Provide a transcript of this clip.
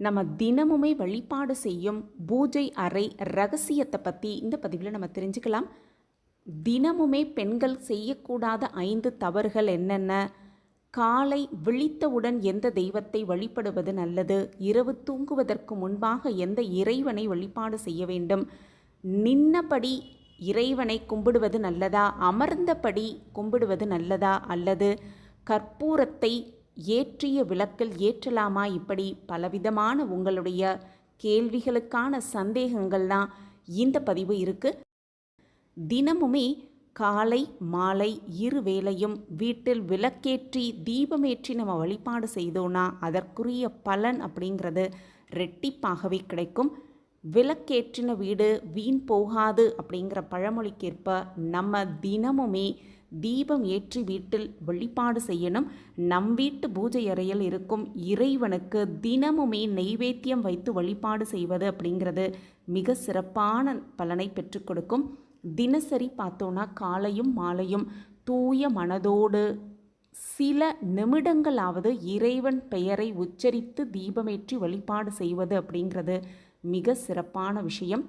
நம்ம தினமுமே வழிபாடு செய்யும் பூஜை அறை ரகசியத்தை பற்றி இந்த பதிவில் நம்ம தெரிஞ்சுக்கலாம். தினமுமே பெண்கள் செய்யக்கூடாத ஐந்து தவறுகள் என்னென்ன? காலை விழித்தவுடன் எந்த தெய்வத்தை வழிபடுவது நல்லது? இரவு தூங்குவதற்கு முன்பாக எந்த இறைவனை வழிபாடு செய்ய வேண்டும்? நின்னபடி இறைவனை கும்பிடுவது நல்லதா? அமர்ந்தபடி கும்பிடுவது நல்லதா? அல்லது கற்பூரத்தை ஏற்றிய விளக்கில் ஏற்றலாமா? இப்படி பலவிதமான உங்களுடைய கேள்விகளுக்கான சந்தேகங்கள்லாம் இந்த பதிவு இருக்குது தினமுமே காலை மாலை இரு வேளையும் வீட்டில் விளக்கேற்றி தீபமேற்றி நம்ம வழிபாடு செய்தோன்னா அதற்குரிய பலன் அப்படிங்கிறது ரெட்டிப்பாகவே கிடைக்கும். விளக்கேற்றின வீடு வீண் போகாது அப்படிங்கிற பழமொழிக்கேற்ப நம்ம தினமுமே தீபம் ஏற்றி வீட்டில் வழிபாடு செய்யணும். நம் வீட்டு பூஜை அறையில் இருக்கும் இறைவனுக்கு தினமுமே நெய்வேத்தியம் வைத்து வழிபாடு செய்வது அப்படிங்கிறது மிக சிறப்பான பலனை பெற்றுக் கொடுக்கும். தினசரி பார்த்தோன்னா காலையும் மாலையும் தூய மனதோடு சில நிமிடங்களாவது இறைவன் பெயரை உச்சரித்து தீபமேற்றி வழிபாடு செய்வது அப்படிங்கிறது மிக சிறப்பான விஷயம்.